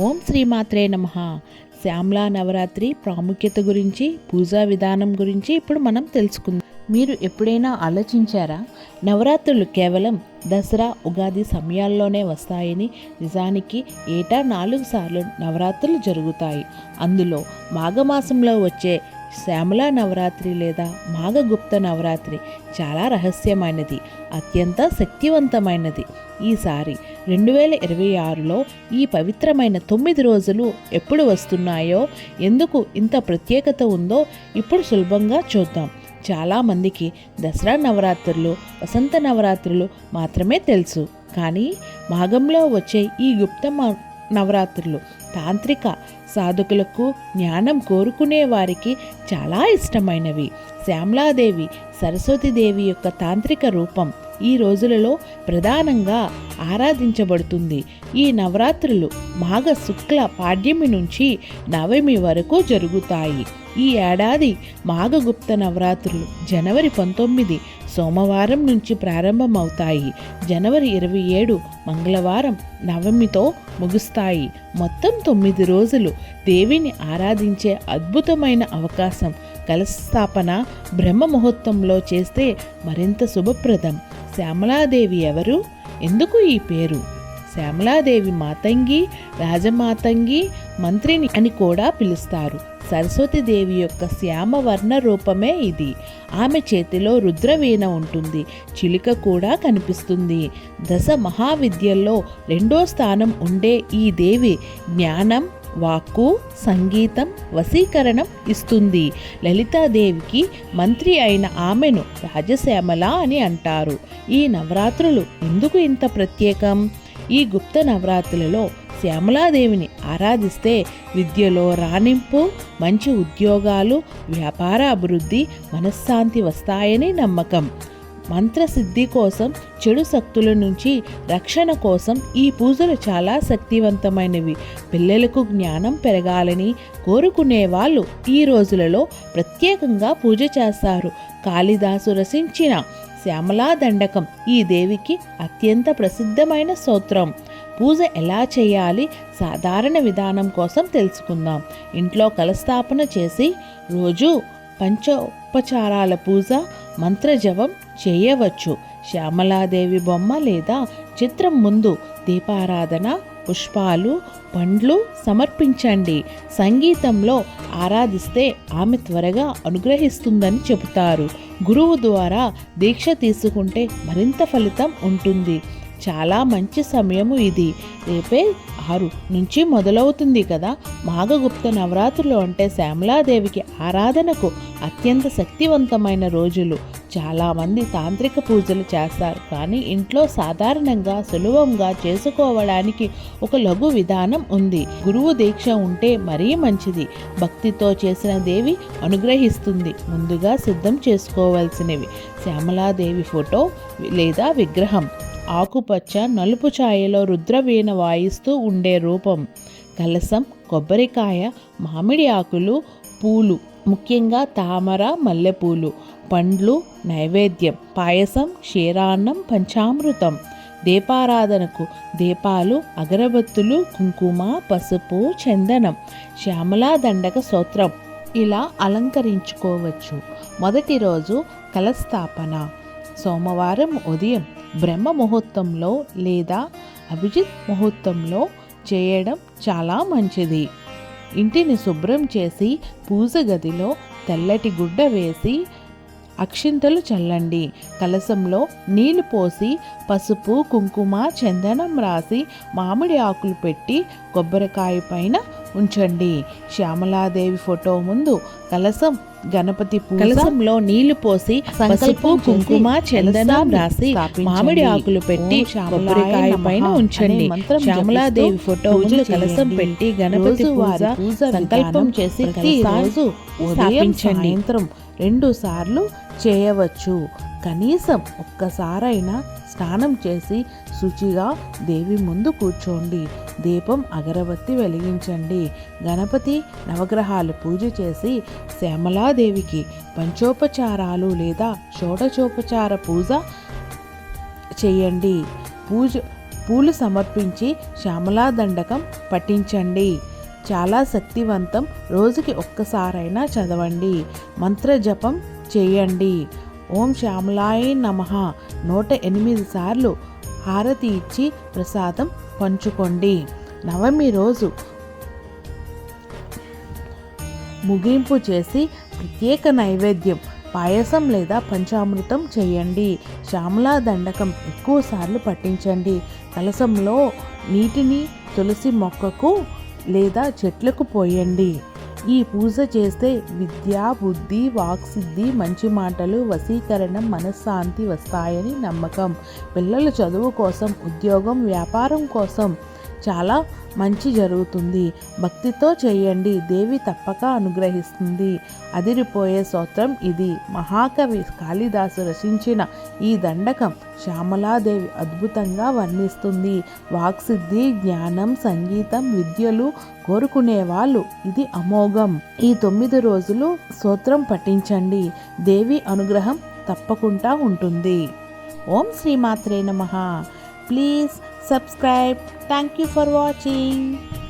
ఓం శ్రీమాత్రే నమ. శ్యామ్లా నవరాత్రి ప్రాముఖ్యత గురించి పూజా విధానం గురించి ఇప్పుడు మనం తెలుసుకుందాం. మీరు ఎప్పుడైనా ఆలోచించారా? నవరాత్రులు కేవలం దసరా ఉగాది సమయాల్లోనే వస్తాయని నిజానికి ఏటా నాలుగు సార్లు నవరాత్రులు జరుగుతాయి. అందులో మాఘమాసంలో వచ్చే శ్యామలా నవరాత్రి లేదా మాఘగుప్త నవరాత్రి చాలా రహస్యమైనది అత్యంత శక్తివంతమైనది. ఈసారి రెండు వేల ఇరవై ఆరులో ఈ పవిత్రమైన తొమ్మిది రోజులు ఎప్పుడు వస్తున్నాయో ఎందుకు ఇంత ప్రత్యేకత ఉందో ఇప్పుడు సులభంగా చూద్దాం. చాలామందికి దసరా నవరాత్రులు వసంత నవరాత్రులు మాత్రమే తెలుసు. కానీ మాఘంలో వచ్చే ఈ గుప్త నవరాత్రులు తాంత్రిక సాధకులకు జ్ఞానం కోరుకునే వారికి చాలా ఇష్టమైనవి. శ్యామలాదేవి సరస్వతీదేవి యొక్క తాంత్రిక రూపం. ఈ రోజులలో ప్రధానంగా ఆరాధించబడుతుంది. ఈ నవరాత్రులు మాఘ శుక్ల పాడ్యమి నుంచి నవమి వరకు జరుగుతాయి. ఈ ఏడాది మాఘగుప్త నవరాత్రులు జనవరి పంతొమ్మిది సోమవారం నుంచి ప్రారంభమవుతాయి. జనవరి ఇరవై ఏడు మంగళవారం నవమితో ముగుస్తాయి. మొత్తం తొమ్మిది రోజులు దేవిని ఆరాధించే అద్భుతమైన అవకాశం కలస్థాపన బ్రహ్మ ముహూర్తంలో చేస్తే మరింత శుభప్రదం. శ్యామలాదేవి ఎవరు? ఎందుకు ఈ పేరు? శ్యామలాదేవి మాతంగి రాజమాతంగి మంత్రిని అని కూడా పిలుస్తారు. సరస్వతీదేవి యొక్క శ్యామవర్ణ రూపమే ఇది. ఆమె చేతిలో రుద్రవీణ ఉంటుంది. చిలుక కూడా కనిపిస్తుంది. దశ మహావిద్యల్లో రెండో స్థానం ఉండే ఈ దేవి జ్ఞానం వాక్కు సంగీతం వశీకరణం ఇస్తుంది. లలితాదేవికి మంత్రి అయిన ఆమెను రాజశ్యామల అని అంటారు. ఈ నవరాత్రులు ఎందుకు ఇంత ప్రత్యేకం? ఈ గుప్త నవరాత్రులలో శ్యామలాదేవిని ఆరాధిస్తే విద్యలో రాణింపు మంచి ఉద్యోగాలు వ్యాపార అభివృద్ధి మనశ్శాంతి వస్తాయని నమ్మకం. మంత్రసిద్ధి కోసం చెడు శక్తుల నుంచి రక్షణ కోసం ఈ పూజలు చాలా శక్తివంతమైనవి. పిల్లలకు జ్ఞానం పెరగాలని కోరుకునే వాళ్ళు ఈ రోజులలో ప్రత్యేకంగా పూజ చేస్తారు. కాళిదాసు రచించిన శ్యామలా దండకం ఈ దేవికి అత్యంత ప్రసిద్ధమైన స్తోత్రం. పూజ ఎలా చేయాలి? సాధారణ విధానం కోసం తెలుసుకుందాం. ఇంట్లో కలస్థాపన చేసి రోజు ఉపచారాల పూజ మంత్రజపం చేయవచ్చు. శ్యామలాదేవి బొమ్మ లేదా చిత్రం ముందు దీపారాధన పుష్పాలు పండ్లు సమర్పించండి. సంగీతంలో ఆరాధిస్తే ఆమె త్వరగా అనుగ్రహిస్తుందని చెబుతారు. గురువు ద్వారా దీక్ష తీసుకుంటే మరింత ఫలితం ఉంటుంది. చాలా మంచి సమయము ఇది. రేపే ఆరు నుంచి మొదలవుతుంది కదా. మాఘగుప్త నవరాత్రులు అంటే శ్యామలాదేవికి ఆరాధనకు అత్యంత శక్తివంతమైన రోజులు. చాలామంది తాంత్రిక పూజలు చేస్తారు. కానీ ఇంట్లో సాధారణంగా సులభంగా చేసుకోవడానికి ఒక లఘు విధానం ఉంది. గురువు దీక్ష ఉంటే మరీ మంచిది. భక్తితో చేసిన దేవి అనుగ్రహిస్తుంది. ముందుగా సిద్ధం చేసుకోవాల్సినవి. శ్యామలాదేవి ఫోటో లేదా విగ్రహం. ఆకుపచ్చ నలుపు ఛాయలో రుద్రవీణ వాయిస్తూ ఉండే రూపం. కలసం కొబ్బరికాయ మామిడి ఆకులు పూలు ముఖ్యంగా తామర మల్లెపూలు పండ్లు నైవేద్యం పాయసం క్షీరాన్నం పంచామృతం దీపారాధనకు దీపాలు అగరబత్తులు కుంకుమ పసుపు చందనం శ్యామలా దండక స్తోత్రం ఇలా అలంకరించుకోవచ్చు. మొదటి రోజు కలస్థాపన సోమవారం ఉదయం బ్రహ్మ ముహూర్తంలో లేదా అభిజిత్ ముహూర్తంలో చేయడం చాలా మంచిది. ఇంటిని శుభ్రం చేసి పూజ గదిలో తెల్లటి గుడ్డ వేసి అక్షింతలు చల్లండి. కలసంలో నీళ్ళు పోసి పసుపు కుంకుమ చందనం రాసి మామిడి ఆకులు పెట్టి కొబ్బరికాయ పైన ఉంచండి. శ్యామలాదేవి ఫోటో ముందు కలసం గణపతి కలసంలో నీళ్ళు పోసి పసుపు కుంకుమ చందనం రాసి మామిడి ఆకులు పెట్టి కొబ్బరికాయ పైన ఉంచండి. శ్యామలాదేవి ఫోటో ముందు కలసం పెట్టి గణపతి పూజ సంకల్పం చేసి ప్రతిరోజు స్థాపించండి. సాయంత్రం రెండు సార్లు చేయవచ్చు. కనీసం ఒక్కసారైనా స్నానం చేసి శుచిగా దేవి ముందు కూర్చోండి. దీపం అగరబత్తి వెలిగించండి. గణపతి నవగ్రహాలు పూజ చేసి శ్యామలాదేవికి పంచోపచారాలు లేదా షోడచోపచార పూజ చేయండి. పూజ పూలు సమర్పించి శ్యామలా దండకం పఠించండి. చాలా శక్తివంతం. రోజుకి ఒక్కసారైనా చదవండి. మంత్ర జపం చేయండి. ఓం శ్యామలాయ నమ. నూట ఎనిమిది సార్లు హారతి ఇచ్చి ప్రసాదం పంచుకోండి. నవమి రోజు ముగింపు చేసి ప్రత్యేక నైవేద్యం పాయసం లేదా పంచామృతం చేయండి. శ్యామలా దండకం ఎక్కువసార్లు పట్టించండి. కలసంలో నీటిని తులసి మొక్కకు లేదా చెట్లకు పోయండి. ఈ పూజ చేస్తే విద్య బుద్ధి వాక్సిద్ధి మంచి మాటలు వశీకరణం మనశ్శాంతి వస్తాయని నమ్మకం. పిల్లల చదువు కోసం ఉద్యోగం వ్యాపారం కోసం చాలా మంచి జరుగుతుంది. భక్తితో చేయండి. దేవి తప్పక అనుగ్రహిస్తుంది. అదిరిపోయే స్తోత్రం ఇది. మహాకవి కాళిదాసు రచించిన ఈ దండకం శ్యామలాదేవి అద్భుతంగా వర్ణిస్తుంది. వాక్సిద్ధి జ్ఞానం సంగీతం విద్యలు కోరుకునే వాళ్ళు ఇది అమోఘం. ఈ తొమ్మిది రోజులు స్తోత్రం పఠించండి. దేవి అనుగ్రహం తప్పకుండా ఉంటుంది. ఓం శ్రీమాత్రే నమ. Please subscribe. Thank you for watching.